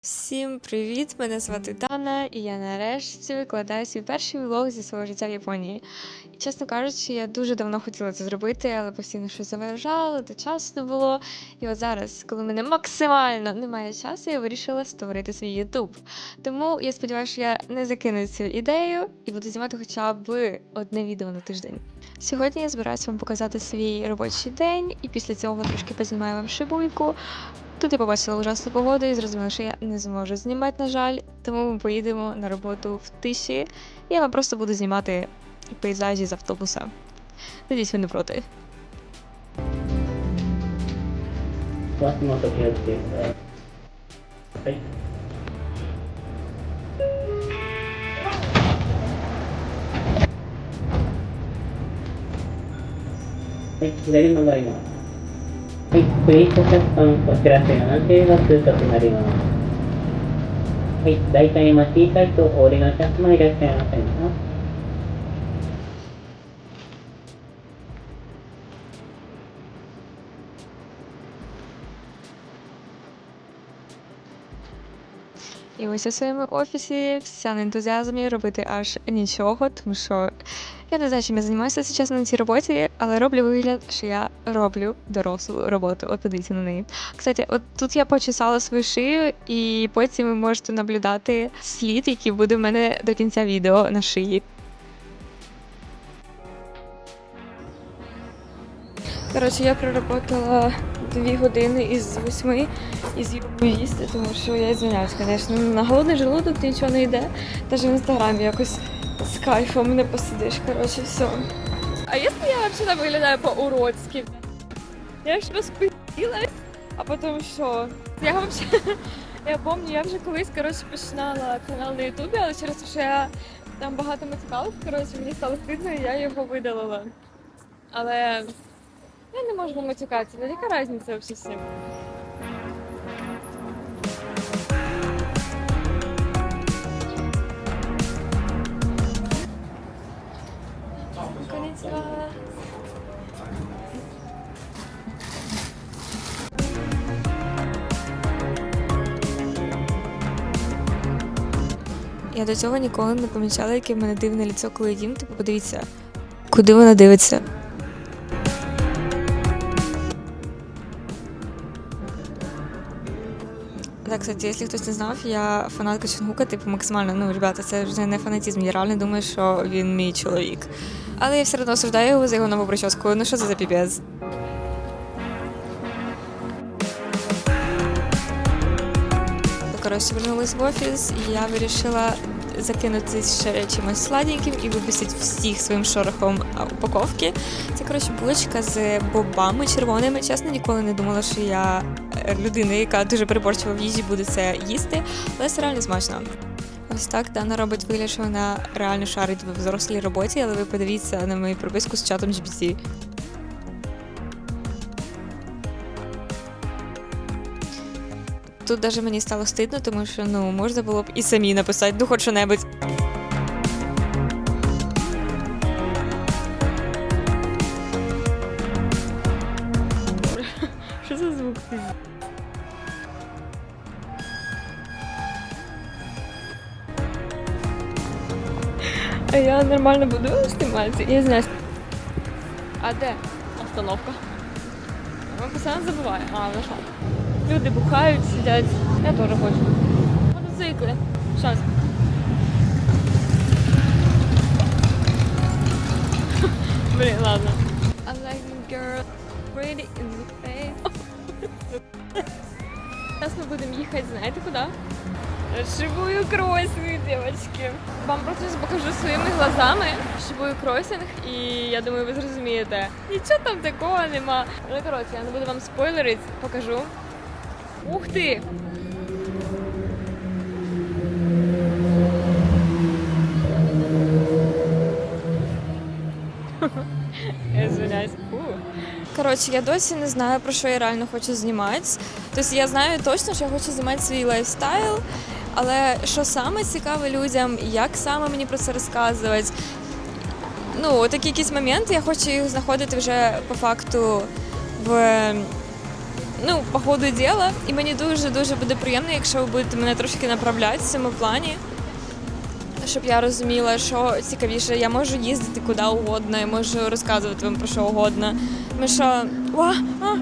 Всім привіт! Мене звати Дана, і я нарешті викладаю свій перший влог зі свого життя в Японії. І чесно кажучи, я дуже давно хотіла це зробити, але постійно щось заважало, та часу не було. І от зараз, коли мене максимально немає часу, я вирішила створити свій Ютуб. Тому я сподіваюся, що я не закину цю ідею і буду знімати хоча б одне відео на тиждень. Сьогодні я збираюся вам показати свій робочий день, і після цього трошки познімаю вам шибуйку. Тут я побачила ужасну погоду і зрозуміла, що я не зможу знімати, на жаль, тому ми поїдемо на роботу в тиші. Я вам просто буду знімати пейзажі з автобуса. Надіюсь, ви не проти. Класні はい。はい、左曲がります。はい、プリートシャツさん、お知らせの安定が通過となります。はい、大体今、小さいとお降りのお客様いらっしゃいませんか І ось у своєму офісі вся на ентузіазмі робити аж нічого, тому що я не знаю, чим я займаюся чесно на цій роботі, але роблю вигляд, що я роблю дорослу роботу. От подивіться на неї. Кстати, от тут я почесала свою шию, і потім ви можете наблюдати слід, який буде в мене до кінця відео на шиї. Коротше, я проработала дві години із восьми і з'їла їсти, тому що я звиняюсь, звісно. На голодний желудок нічого не йде. Навіть в інстаграмі якось з кайфом не посидиш. Коротше, все. А якщо я взагалі виглядаю по-уродськи? Я ж розпилась, а потім що? Я взагалі. Я пам'ятаю, я вже колись коротше, починала канал на Ютубі, але через те, що я там багато матюкалась, коротше, мені стало стидно, і я його видалила. Але я не можу матюкатися, ну яка різниця взагалі з? Я до цього ніколи не помічала, яке в мене дивне ліцо, коли їм. Типу, подивіться, куди вона дивиться. Так, кстати, якщо хтось не знав, я фанатка Чонгука, типу, максимально, ну, ребята, це вже не фанатізм, я реально думаю, що він мій чоловік. Але я все одно осуждаю його за його нову прическу. Ну що це за піпець? Коротше, вернулась в офіс, і я вирішила закинути ще чимось сладеньким і випустити всіх своїм шорохом упаковки. Це коротше булочка з бобами червоними. Чесно, ніколи не думала, що я е, людина, яка дуже переборчива в їжі, буде це їсти, але це реально смачно. Ось так Дана робить вигляд, що вона реально шарить в взрослій роботі, але ви подивіться на мою прописку з чатом GPT. Тут даже мені стало стидно, тому що ну можна було б і самі написати, ну хоч що-небудь. Що за звук? А я нормально буду знімати? Я знаю. А де остановка? Я постійно забуваю. А, ну що? Люди бухають, сидять. Я теж хочу. Мотоцикли. Щас. Блін, ладно. I like girl pretty in the face. Зараз ми будемо їхати, знаєте куди? Шибую кросинг, девочки. Вам просто покажу своїми глазами шибую кросинг, і я думаю, ви зрозумієте. Нічого там такого нема. Ну, коротше, я не буду вам спойлерити, покажу. Ух ти! Коротше, я досі не знаю, про що я реально хочу знімати. Тобто я знаю точно, що я хочу знімати свій лайфстайл, але що саме цікаве людям, як саме мені про це розказувати. Ну, такі якісь моменти, я хочу їх знаходити вже по факту в ну, по ходу діла. І мені дуже-дуже буде приємно, якщо ви будете мене трошки направляти в цьому плані. Щоб я розуміла, що цікавіше, я можу їздити куди угодно, я можу розказувати вам про що угодно. Тому що. Ва, а,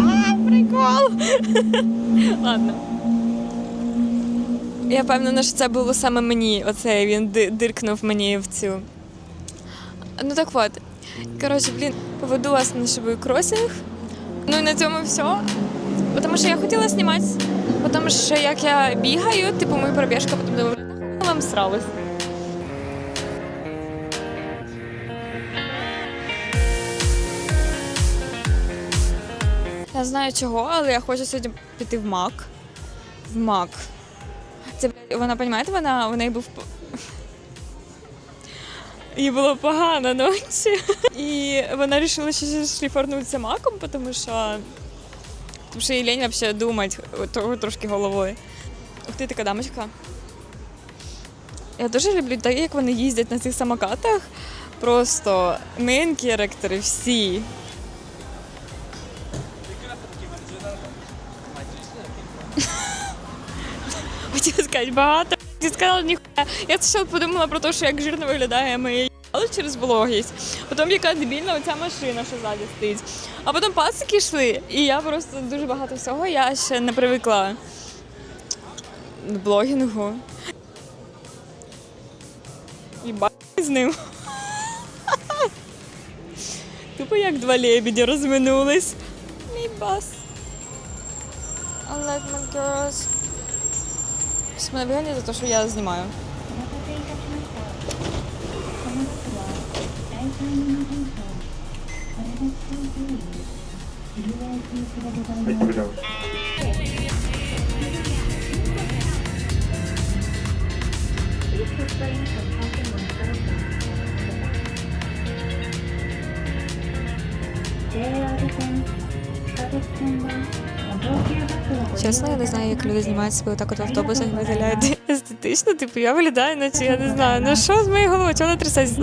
А, прикол. Ладно. Я впевнена, що це було саме мені. Оце він диркнув мені в цю. Ну так от. Коротше, блін, поведу вас на шибий кросінг. Ну і на цьому все. Тому що я хотіла знімати, тому що як я бігаю, типу мою пробіжку, потім думаю, «Нахуй вам сралось. Я знаю чого, але я хочу сьогодні піти в МАК. В МАК. Це вона, розумієте, вона в неї був. Їй було погано ночі. І вона вирішила ще шліфорнутися маком, тому що. Тому що їй лень взагалі думати трошки головою. Ух ти така дамочка. Я дуже люблю те, як вони їздять на цих самокатах. Просто мейн керектори всі. Хотіла сказати багато. Ти сказала ніхуя. Я спочатку подумала про те, що як жирно виглядає моє їбало через вологість. Потім яка дебільна оця машина, що ззаді стоїть. А потім пацики йшли, і я просто дуже багато всього. Я ще не привикла до блогінгу. Їбать з ним. Тупо як два лебеді розминулись. Мій бас. I like my girls. Щось мене виганяє за те, що я знімаю. はい、これだ。 Чесно, я не знаю, як люди знімають себе отак от в автобусах виглядають естетично. Типу, я виглядаю, наче я не знаю. Ну що з моєї голови, Чого вона трясеться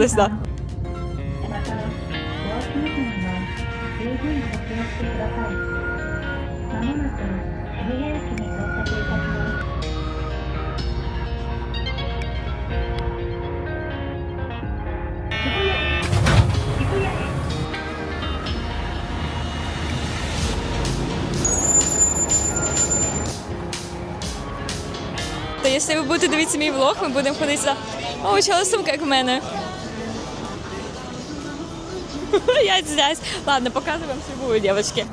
якщо ви будете дивитися мій влог, ми будемо ходити за. О, почала сумка, як в мене. Я здесь. Ладно, показуємо вам фігуру, дівчатки.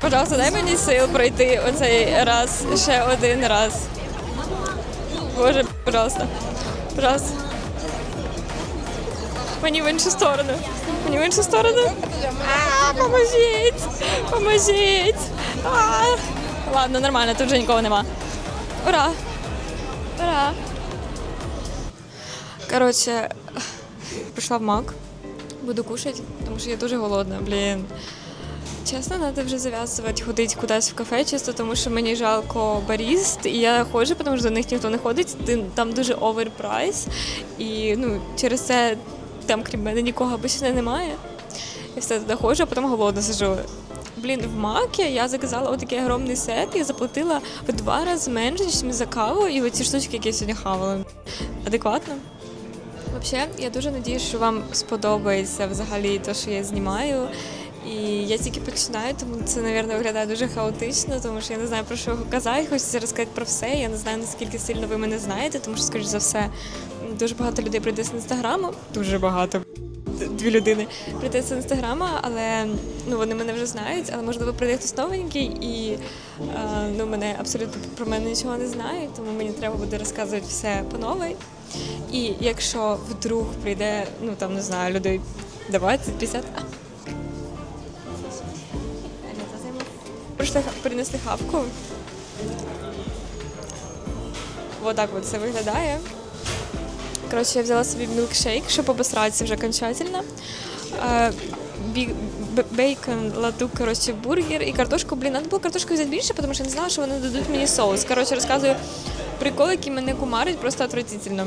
Пожалуйста, дай мені сил пройти оцей раз, ще один раз. Боже, пожалуйста. Пожалуйста. Мені в іншу сторону. Мені в іншу сторону. Поможіть! Поможіть! Ладно, нормально, тут вже нікого нема. Ура! Ура! Коротше, прийшла в мак. Буду кушати, тому що я дуже голодна, блін. Чесно, треба вже зав'язувати ходити кудись в кафе, чисто тому що мені жалко баріст, і я ходжу, тому що до них ніхто не ходить. Там дуже оверпрайс. І ну, через це там, крім мене, нікого більше немає. Я все туди ходжу, а потім голодно сижу. Блін, в Макі я заказала отакий огромний сет і заплатила в два рази менше, ніж за каву, і оці штучки, які я сьогодні хавала. Адекватно? Взагалі, я дуже надію, що вам сподобається взагалі те, що я знімаю. І я тільки починаю, тому це, мабуть, виглядає дуже хаотично, тому що я не знаю про що казати. Хочеться розказати про все. Я не знаю, наскільки сильно ви мене знаєте, тому що, скоріш за все, дуже багато людей прийде з інстаграму. Дуже багато. дві людини. Прийти з інстаграма, але ну вони мене вже знають, але можливо прийде хтось новенький і е, ну мене абсолютно про мене нічого не знають, тому мені треба буде розказувати все по новій. І якщо вдруг прийде, ну там не знаю, людей 20-50. Ха- принесли хавку. Вот так от це виглядає. Коротше, я взяла собі мілкшейк, щоб обосратися вже окончательно. Е, Бейкон, ладу, коротше, бургер і картошку. Блін, треба було картошку взяти більше, тому що я не знала, що вони дадуть мені соус. Коротше, розказую прикол, який мене кумарить, просто отвратительно.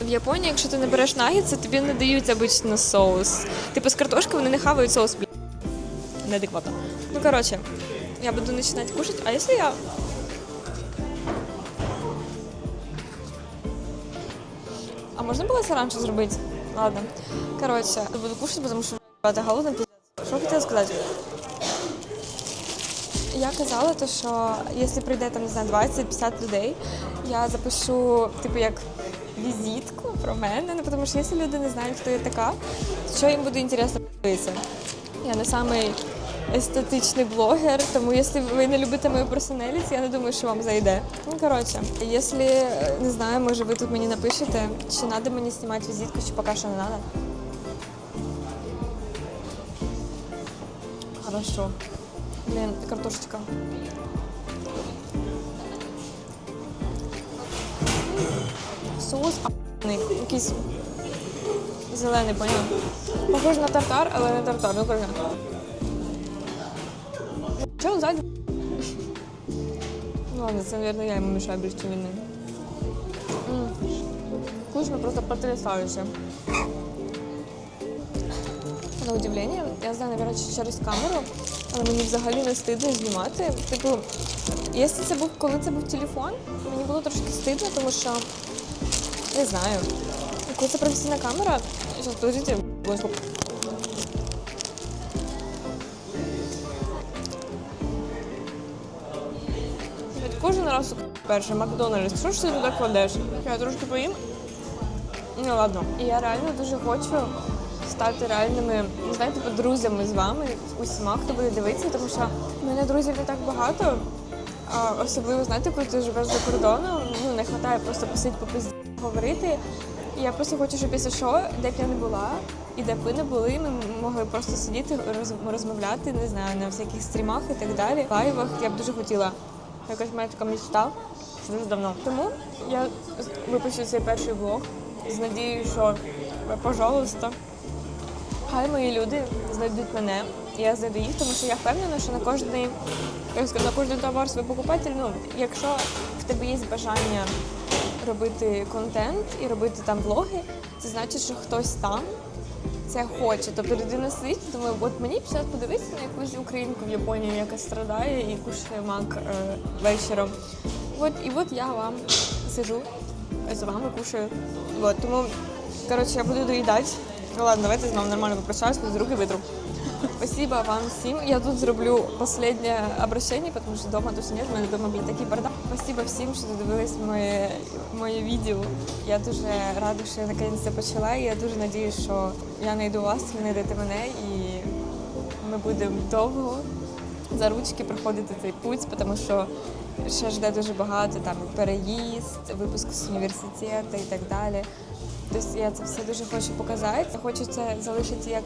В Японії, якщо ти не береш нагідси, тобі не дають обично соус. Типу з картошки вони не хавають соус. Неадекватно. Ну, коротше, я буду починати кушати, а якщо я А можна було це раніше зробити? Ладно. Коротше, буду кушати, тому що багато голодно, пиздець. Що хотіла сказати? Я казала, то, що якщо прийде там, не знаю, 20-50 людей, я запишу, типу, як візитку про мене. Ну, тому що якщо люди не знають, хто я така, що їм буде інтересно подивитися. Я не самий естетичний блогер, тому якщо ви не любите мою персоналість, я не думаю, що вам зайде. Ну, коротше, якщо, е, не знаю, може ви тут мені напишете, чи треба мені знімати візитку, чи поки що не треба. Хорошо. Блін, картошечка. Соус а**ний, якийсь зелений, поняв? Похож на тартар, але не тартар, ну коротше. Що он ззаді? Ну ладно, це, мабуть, я мішаю більше, ніж він Вкусно, просто потрясающе. На удивлення, я знаю, навіть через камеру, але мені взагалі не стидно знімати. Типу, якщо це був, коли це був телефон, мені було трошки стидно, тому що не знаю. Коли це професійна камера, зараз подождите, Кожен раз перше Макдональдс. Що ж ти туди кладеш? Я трошки поїм. Ну ладно. І я реально дуже хочу стати реальними, знаю, типу, друзями з вами, усіма, хто буде дивитися, тому що в мене друзів не так багато. А особливо, знаєте, коли ти живеш за кордоном, ну не вистачає просто посидіти попизді говорити. І я просто хочу, щоб якщо що, де б я не була, і де б ви не були, ми могли просто сидіти, розмовляти, не знаю, на всяких стрімах і так далі. Лайвах я б дуже хотіла. Якась моя така мечта. Дуже давно. Тому я випущу цей перший влог з надією, що ви, пожалуйста, хай мої люди знайдуть мене, я знайду їх, тому що я впевнена, що на кожний, як сказати, на кожний товар свій покупатель, ну, якщо в тебе є бажання робити контент і робити там влоги, це значить, що хтось там це хоче. Тобто людина сидить, думає, от мені б зараз подивитися на якусь українку в Японії, яка страдає і кушає мак е, вечором. От, і от я вам сижу з вами кушаю. От, тому, коротше, я буду доїдати. Ну ладно, давайте знову нормально попрощаюсь, з руки витру. Спасибо вам всім. Я тут зроблю останнє обращення, тому що вдома дуже в мене вдома блін, такий бардак. Спасибо всім, що додивились моє, моє відео. Я дуже рада, що я наконець це почала. І я дуже надіюсь, що я знайду вас, ви знайдете мене і ми будемо довго за ручки проходити цей путь, тому що ще жде дуже багато там переїзд, випуск з університету і так далі. Тобто я це все дуже хочу показати. Хочу це залишити як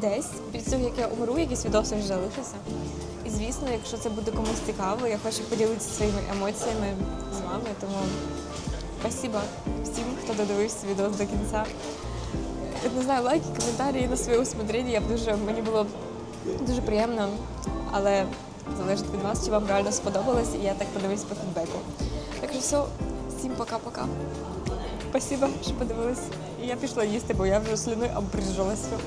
десь. Після того, як я умру, якісь відоси вже залишаться. І звісно, якщо це буде комусь цікаво, я хочу поділитися своїми емоціями з вами. Тому спасибо всім, хто додивився відео до кінця. Не знаю, лайки, коментарі на своє усмотрення. Я б дуже мені було дуже приємно, але залежить від вас, чи вам реально сподобалось, і я так подивлюсь по фідбеку. Так що все, всім пока-пока. Спасибо, що подивились. І я пішла їсти, бо я вже слюною обрижалася.